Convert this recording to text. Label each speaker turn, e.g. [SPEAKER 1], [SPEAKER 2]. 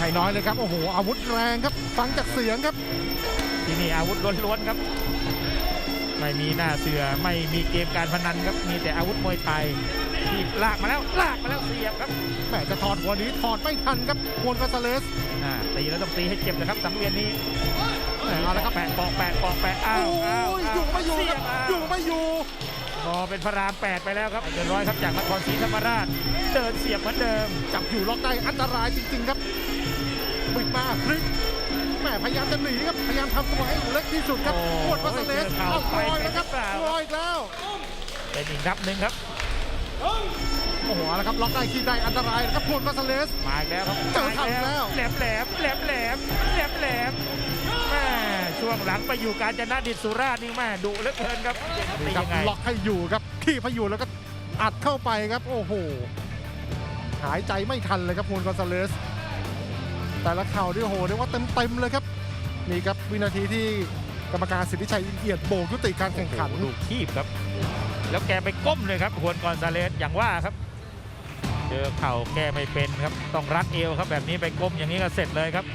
[SPEAKER 1] ชัยน้อยเลยครับ โอ้โห อาวุธแรงครับ ฟังจากเสียงครับ
[SPEAKER 2] ที่นี่อาวุธล้วนๆครับ ไม่มีหน้าเสือไม่มีเกมการพนันครับ มีแต่อาวุธมวยไทยที่ลากมาแล้วลากมาแล้วเสียบครับ
[SPEAKER 1] แหมจะถอดหัวนี้ถอดไม่ทันครับฮวนกอนซาเลส
[SPEAKER 2] อ่าตีแล้วต้องตีให้เจ็บนะครับสังเวียนนี้
[SPEAKER 1] แหมเอาละครับ
[SPEAKER 2] แปะปอกแปะปอกแปะอ้า
[SPEAKER 1] โอ้
[SPEAKER 2] วอ้าวย
[SPEAKER 1] อยู่ไม่อยู่
[SPEAKER 2] เสี
[SPEAKER 1] ค
[SPEAKER 2] ย
[SPEAKER 1] รั
[SPEAKER 2] บบอ้าว
[SPEAKER 1] อยู่ไม่อยู่
[SPEAKER 2] งอเป็นพระรามแปดไปแล้วครับเกินร้อยครับจากนครศรีธรรมราช เดินเสียบเหมือนเดิม
[SPEAKER 1] จับอยู่ล็อกได้อันตรายจริง ๆ ครับบิดมาพลิกแหมพยายามจะหนีครับ พยายามทำตัวให้เล็กที่สุดครับ
[SPEAKER 2] โอ้
[SPEAKER 1] ฮวนกอนซาเลส
[SPEAKER 2] เจอเข่า
[SPEAKER 1] เอาลอย
[SPEAKER 2] ไป
[SPEAKER 1] แล้วครับ
[SPEAKER 2] เปล่า
[SPEAKER 1] ลอยอีกแล้ว
[SPEAKER 2] เป็นอีกนับหนึ่งครับ
[SPEAKER 1] โอ้โหเอาละครับล็อกได้คีบได้อันตรายครับฮวนกอนซาเลส
[SPEAKER 2] มาอีกแล้วครับ
[SPEAKER 1] เจอเข่าแล้ว
[SPEAKER 2] แหลมแหลมแหลมแหลม ช่วงหลังไปอยู่กาญจนดิตสุราษฎร์นี่แม่ดุเหลือเกินครับตี
[SPEAKER 1] นี่ครับ
[SPEAKER 2] ยังไง
[SPEAKER 1] ล็อกให้อยู่ครับขี้พอยู่แล้วก็อัดเข้าไปครับ โอ้โหหายใจไม่ทันเลยครับฮวนกอนซาเลส แต่ละเข่าที่โอ้โหเรียกว่าเต็มๆเลยครับ นี่ครับวินาทีที่กรรมการสิทธิชัยอินเอียดโบกยุติการแข่งขัน
[SPEAKER 2] โอ้โหดูคีบครับ แล้วแกไปก้มเลยครับฮวนกอนซาเลสอย่างว่าครับเจอเข่าแกไม่เป็นครับ ต้องรัดเอวครับแบบนี้ไปก้มอย่างนี้ก็เสร็จเลยครับ